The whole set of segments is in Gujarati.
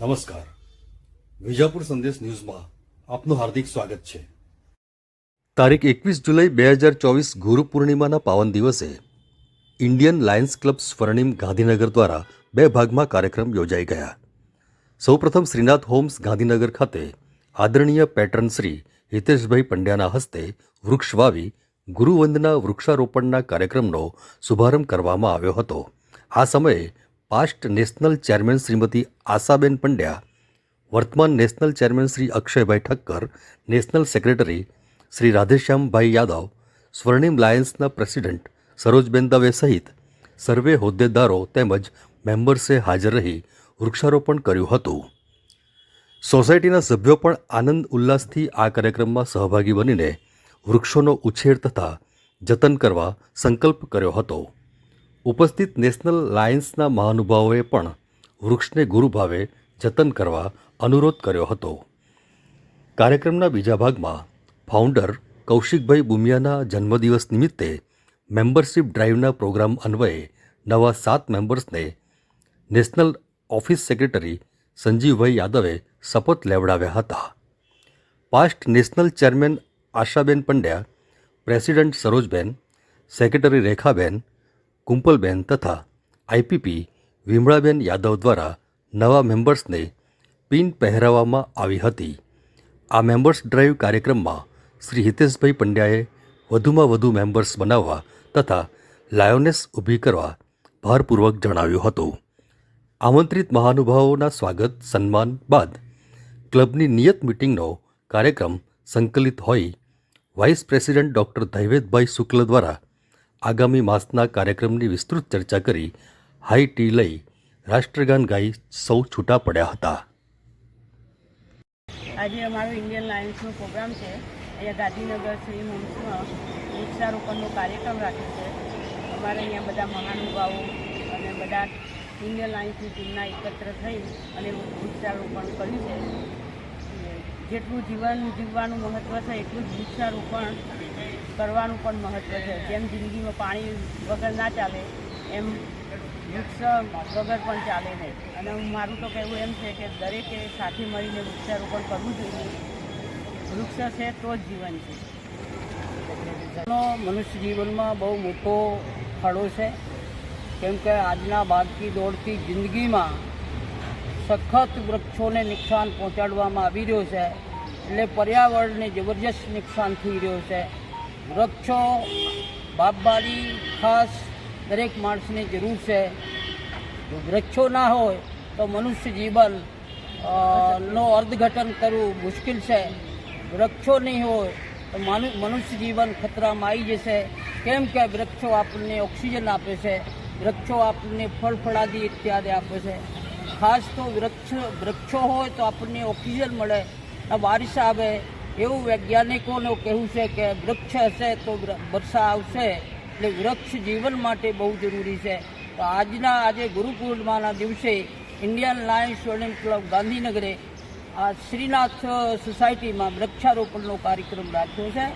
નમસ્કાર. વિજાપુર સંદેશ ન્યૂઝમાં આપનું હાર્દિક સ્વાગત છે. તારીખ એકવીસ જુલાઈ બે હજાર ચોવીસ ગુરુ પૂર્ણિમાના પાવન દિવસે ઇન્ડિયન લાયન્સ ક્લબ સ્વર્ણિમ ગાંધીનગર દ્વારા બે ભાગમાં કાર્યક્રમ યોજાઈ ગયા. સૌપ્રથમ શ્રીનાથ હોમ્સ ગાંધીનગર ખાતે આદરણીય પેટ્રન શ્રી હિતેશભાઈ પંડ્યાના હસ્તે વૃક્ષ વાવી, ગુરુવંદના વૃક્ષારોપણના કાર્યક્રમનો શુભારંભ કરવામાં આવ્યો હતો. આ સમયે past national chairman Shrimati Ashaben Pandya, વર્તમાન national chairman Shri Akshaybhai Thakkar, national secretary Shri Radheshyambhai Yadav, Swarnim લાયન્સના president Sarojben Dave સહિત સર્વે હોદ્દેદારો તેમજ મેમ્બર્સે હાજર રહી વૃક્ષારોપણ કર્યું હતું. સોસાયટીના સભ્યો પણ આનંદ ઉલ્લાસથી આ કાર્યક્રમમાં સહભાગી બનીને વૃક્ષોનો ઉછેર તથા જતન કરવા સંકલ્પ કર્યો હતો. ઉપસ્થિત નેશનલ લાયન્સના મહાનુભાવોએ પણ વૃક્ષને ગુરુભાવે જતન કરવા અનુરોધ કર્યો હતો. કાર્યક્રમના બીજા ભાગમાં ફાઉન્ડર કૌશિકભાઈ બુમિયાના જન્મદિવસ નિમિત્તે મેમ્બરશિપ ડ્રાઈવના પ્રોગ્રામ અન્વયે નવા સાત મેમ્બર્સને નેશનલ ઓફિસ સેક્રેટરી સંજીવભાઈ યાદવે શપથ લેવડાવ્યા હતા. Past national chairman Ashaben Pandya, president Sarojben, secretary Rekhaben Kumpalben તથા આઈપીપી વિમળાબેન યાદવ દ્વારા નવા મેમ્બર્સને પિન પહેરાવવામાં આવી હતી. આ મેમ્બર્સ ડ્રાઈવ કાર્યક્રમમાં શ્રી હિતેશભાઈ પંડ્યાએ વધુમાં વધુ મેમ્બર્સ બનાવવા તથા લાયોનેસ ઊભી કરવા ભારપૂર્વક જણાવ્યું હતું. આમંત્રિત મહાનુભાવોના સ્વાગત, સન્માન બાદ ક્લબની નિયત મિટિંગનો કાર્યક્રમ સંકલિત હોઈ vice president doctor Dhaivedbhai Shukla દ્વારા આગામી માસના કાર્યક્રમની વિસ્તૃત ચર્ચા કરી હાઈ ટી લઈ રાષ્ટ્રગાન ગાઈ સૌ છૂટા પડ્યા હતા. આજે અમારો ઇન્ડિયન લાયન્સનો પ્રોગ્રામ છે. અહીંયા ગાંધીનગર, શ્રી હોમ્સમાં વૃક્ષારોપણનો કાર્યક્રમ રાખ્યો છે. અમારે અહીંયા બધા મહાનુભાવો અને બધા ઇન્ડિયન લાયન્સની ટીમના એકત્ર થઈ અને વૃક્ષારોપણ કર્યું છે. જેટલું જીવન જીવવાનું મહત્ત્વ છે, એટલું જ વૃક્ષારોપણ કરવાનું પણ મહત્ત્વ છે. જેમ જિંદગીમાં પાણી વગર ના ચાલે, એમ વૃક્ષ વગર પણ ચાલે નહીં. અને હું મારું તો કહેવું એમ છે કે દરેકે સાથે મળીને વૃક્ષારોપણ કરવું જોઈએ. વૃક્ષ છે તો જ જીવન છે. મનુષ્ય જીવનમાં બહુ મોટો ફાળો છે. કેમ કે આજના ભાગતી દોડતી જિંદગીમાં સખત વૃક્ષોને નુકસાન પહોંચાડવામાં આવી રહ્યું છે. એટલે પર્યાવરણને જબરજસ્ત નુકસાન થઈ રહ્યું છે. વૃક્ષો, બાપબારી ખાસ દરેક માણસની જરૂર છે. જો વૃક્ષો ના હોય તો મનુષ્ય જીવન નો અર્થઘટન કરવું મુશ્કેલ છે. વૃક્ષો નહીં હોય તો માનુ- મનુષ્ય જીવન ખતરામાં આવી જશે. કેમ કે વૃક્ષો આપણને ઓક્સિજન આપે છે. વૃક્ષો આપણને ફળ, ફળાદી ઇત્યાદિ આપે છે. ખાસ તો વૃક્ષ, વૃક્ષો હોય તો આપણને ઓક્સિજન મળે. બારિશ આવે એવું વૈજ્ઞાનિકોનું કહેવું છે કે વૃક્ષ હશે તો વર્ષા આવશે. એટલે વૃક્ષ જીવન માટે બહુ જરૂરી છે. તો આજના, આજે ગુરુ પૂર્ણિમાના દિવસે ઇન્ડિયન લાયન્સ સ્વર્ણિમ ક્લબ ગાંધીનગરે આ શ્રીનાથ સોસાયટીમાં વૃક્ષારોપણનો કાર્યક્રમ રાખ્યો છે.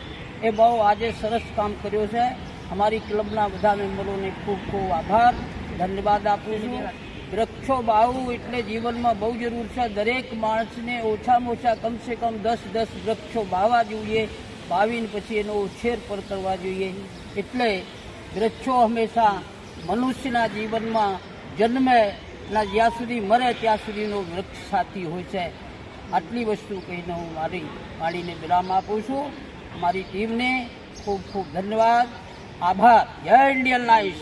એ બહુ આજે સરસ કામ કર્યો છે. અમારી ક્લબના બધા મેમ્બરોને ખૂબ ખૂબ આભાર. ધન્યવાદ આપું છું. વૃક્ષો વાવવું એટલે જીવનમાં બહુ જરૂર છે. દરેક માણસને ઓછામાં ઓછા કમસે કમ દસ દસ વૃક્ષો વાવવા જોઈએ. વાવીને પછી એનો ઉછેર પર કરવા જોઈએ. એટલે વૃક્ષો હંમેશા મનુષ્યના જીવનમાં જન્મે ના જ્યાં સુધી મરે ત્યાં સુધીનો વૃક્ષ સાથી હોય છે. આટલી વસ્તુ કહીને હું મારી વાણીને વિરામ આપું છું. મારી ટીમને ખૂબ ખૂબ ધન્યવાદ. આભાર. જય ઇન્ડિયન લાઈફ.